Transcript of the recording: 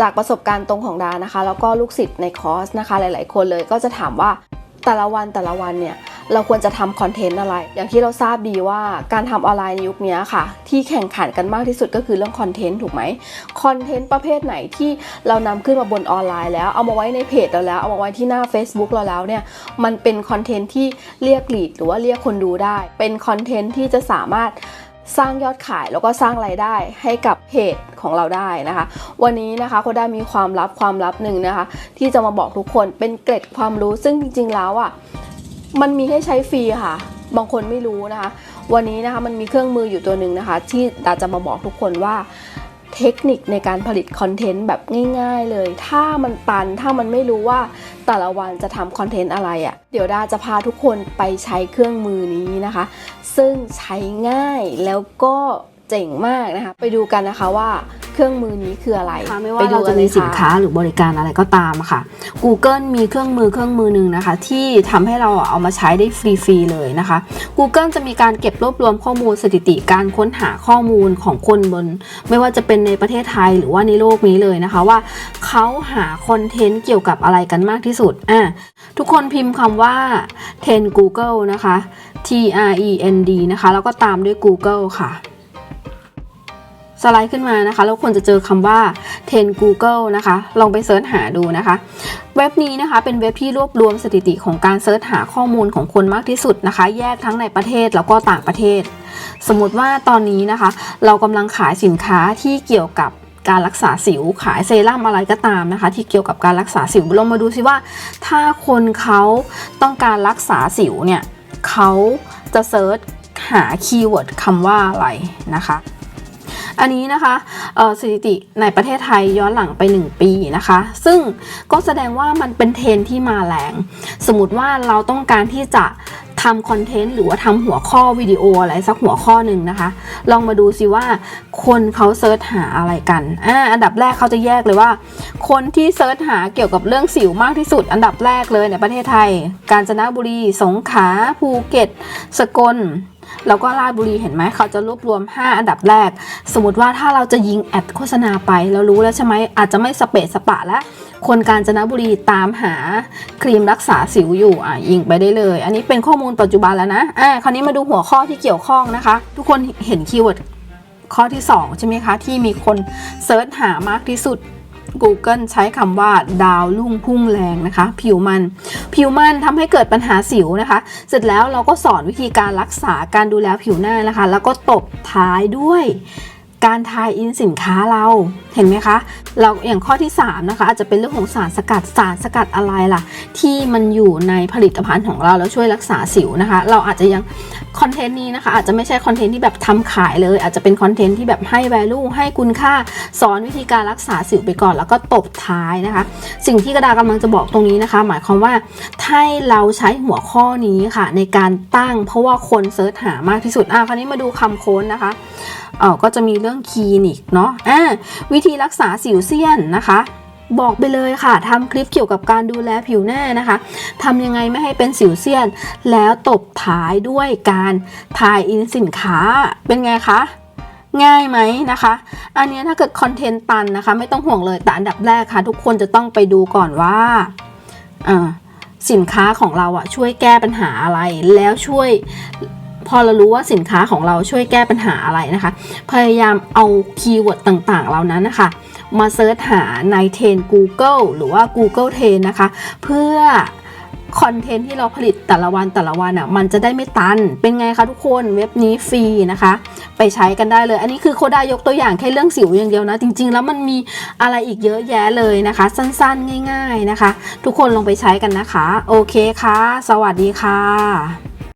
จากประสบการณ์ตรงของดานะคะ แล้วก็ลูกศิษย์ในคอร์สนะคะ หลาย ๆ คนเลยก็จะถามว่าแต่ละวันแต่ละวันเนี่ยเราควรจะทำคอนเทนต์อะไร อย่างที่เราทราบดีว่าการทำออนไลน์ในยุคนี้ค่ะ ที่แข่งขันกันมากที่สุดก็คือเรื่องคอนเทนต์ถูกไหมคอนเทนต์ประเภทไหนที่เรานำขึ้นมาบนออนไลน์ แล้วเอามาไว้ในเพจเราแล้ว เอามาไว้ที่หน้า Facebook เราแล้วเนี่ยมันเป็นคอนเทนต์ที่เรียกลีดหรือว่าเรียกคนดูได้ เป็นคอนเทนต์ที่จะสามารถ สร้างยอดขายแล้วก็สร้างไรายได้ให้กับเพจของเราได้นะคะ วันนี้นะคะโคด้มีความลับความลับหนึ่งนะคะ ที่จะมาบอกทุกคนเป็นเกร็ดความรู้ซึ่งจริง ๆ แล้วอะมันมีให้ใช้ฟรีค่ะ บางคนไม่รู้นะคะ วันนี้นะคะมันมีเครื่องมืออยู่ตัวหนึ่งนะคะ ที่ดาจะมาบอกทุกคนว่าเทคนิคในการผลิตคอนเทนต์แบบง่าย ๆ เลย ถ้ามันตันถ้ามันไม่รู้ว่า แต่ละวันจะทำคอนเทนต์อะไรอะ่ะ เดี๋ยวดาจะพาทุกคนไปใช้เครื่องมือนี้นะคะ ซึ่งใช้ง่ายแล้วก็เจ๋งมากนะคะ ไปดูกันนะคะว่า เครื่องมือนี้คืออะไรค่ะไม่ไปว่าดูเรากัจะนลมียสินค้าหรือบริการอะไรก็ตามอะค่ะ Google มีเครื่องมือเครื่องมือหนึ่งนะคะ ที่ทำให้เราเอามาใช้ได้ฟรีๆเลยนะคะ Google จะมีการเก็บรวบรวมข้อมูลสถิติการค้นหาข้อมูลของคนบน ไม่ว่าจะเป็นในประเทศไทยหรือว่าในโลกนี้เลยนะคะว่าเขาหาคอนเทนต์เกี่ยวกับอะไรกันมากที่สุดอะทุกคนพิมพ์คำว่า 10 Google นะคะ T R E N D นะคะ แล้วก็ตามด้วย Google ค่ะส ไลด์ขึ้นมานะคะ แล้วควรจะเจอคำว่า10 Google นะคะ ลองไปเสิร์ชหาดูนะคะ เว็บนี้นะคะเป็นเว็บที่รวบรวมสถิติของการเสิร์ชหาข้อมูลของคนมากที่สุดนะคะ แยกทั้งในประเทศแล้วก็ต่างประเทศ สมมติว่าตอนนี้นะคะ เรากำลังขายสินค้าที่เกี่ยวกับการรักษาสิวขายเซรั่มอะไรก็ตามนะคะ ที่เกี่ยวกับการรักษาสิวลองมาดูซิว่า ถ้าคนเขาต้องการรักษาสิวเนี่ยเขาจะเซิร์ชหาคีย์เวิร์ดคำว่าอะไรนะคะ อันนี้นะคะสถิติในประเทศไทยย้อนหลังไป 1 ปีนะคะ ซึ่งก็แสดงว่ามันเป็นเทรนที่มาแรง สมมติว่าเราต้องการที่จะทำคอนเทนต์หรือว่าทำหัวข้อวิดีโออะไรสักหัวข้อหนึ่งนะคะ ลองมาดูสิว่าคนเขาเซิร์ชหาอะไรกันอ่าอันดับแรกเขาจะแยกเลยว่า คนที่เซิร์ชหาเกี่ยวกับเรื่องสิวมากที่สุด อันดับแรกเลยในประเทศไทย กาญจนบุรี สงขลาภูเก็ต สกล แล้วก็ราชบุรีเห็นไหมเขาจะรวบรวม 5 อันดับแรก สมมติว่าถ้าเราจะยิงแอดโฆษณาไปเรารู้แล้วใช่ไหมอาจจะไม่สเปะสปะแล้วคนกาญจนบุรีตามหาครีมรักษาสิวอยู่อะยิงไปได้เลย อันนี้เป็นข้อมูลปัจจุบันแล้วนะอ่าคราวนี้มาดูหัวข้อที่เกี่ยวข้องนะคะ ทุกคนเห็นคีย์เวิร์ดข้อที่ 2 ใช่ไหมคะ ที่มีคนเซิร์ชหามากที่สุด Google ใช้คำว่าดาวลุ่งพุ่งแรงนะคะ ผิวมัน ผิวมันทำให้เกิดปัญหาสิวนะคะ เสร็จแล้วเราก็สอนวิธีการรักษาการดูแลผิวหน้านะคะ แล้วก็ตบท้ายด้วย การทายอินสินค้าเราเห็นไหมคะ เราอย่างข้อที่ 3 นะคะ อาจจะเป็นเรื่องของสารสกัดสารสกัดอะไรล่ะ ที่มันอยู่ในผลิตภัณฑ์ของเราแล้วช่วยรักษาสิวนะคะ เราอาจจะยังคอนเทนต์นี้นะคะ อาจจะไม่ใช่คอนเทนต์ที่แบบทำขายเลย อาจจะเป็นคอนเทนต์ที่แบบให้ value ให้คุณค่าสอนวิธีการรักษาสิวไปก่อน แล้วก็ตบท้ายนะคะ สิ่งที่กระดากำลังจะบอกตรงนี้นะคะ หมายความว่าถ้าเราใช้หัวข้อนี้ค่ะ ในการตั้งเพราะว่าคนเซิร์ชหามากที่สุดอะคราวนี้มาดูคำโค้นนะคะเออก็จะมีเรื่องคลินิกเนาะอ่าวิธีรักษาสิวเซียนนะคะบอกไปเลยค่ะทำคลิปเกี่ยวกับการดูแลผิวหน้านะคะทำยังไงไม่ให้เป็นสิวเซียน แล้วตบท้ายด้วยการทายอินสินค้าเป็นไงคะง่ายไหมนะคะ อันนี้ถ้าเกิดคอนเทนต์ตันนะคะ ไม่ต้องห่วงเลยแต่อันดับแรกค่ะ ทุกคนจะต้องไปดูก่อนว่าอ่าสินค้าของเราอะช่วยแก้ปัญหาอะไรแล้วช่วย พอเรารู้ว่าสินค้าของเราช่วยแก้ปัญหาอะไรนะคะ พยายามเอาคีย์เวิร์ดต่างๆ เหล่านั้นนะคะมาเซิร์ชหาในเทรน Google หรือว่า Google t r e n นะคะ เพื่อคอนเทนต์ที่เราผลิตแต่ละวันแต่ละวันอะมันจะได้ไม่ตัน เป็นไงคะทุกคนเว็บนี้ฟรีนะคะ ไปใช้กันได้เลย อันนี้คือโคดายกตัวอย่างแค่เรื่องสิวอย่างเดียวนะ จริง ๆ แล้วมันมีอะไรอีกเยอะแยะเลยนะคะ สั้นๆ ง่าย ๆนะคะ ทุกคนลองไปใช้กันนะคะ โอเคค่ะ สวัสดีค่ะ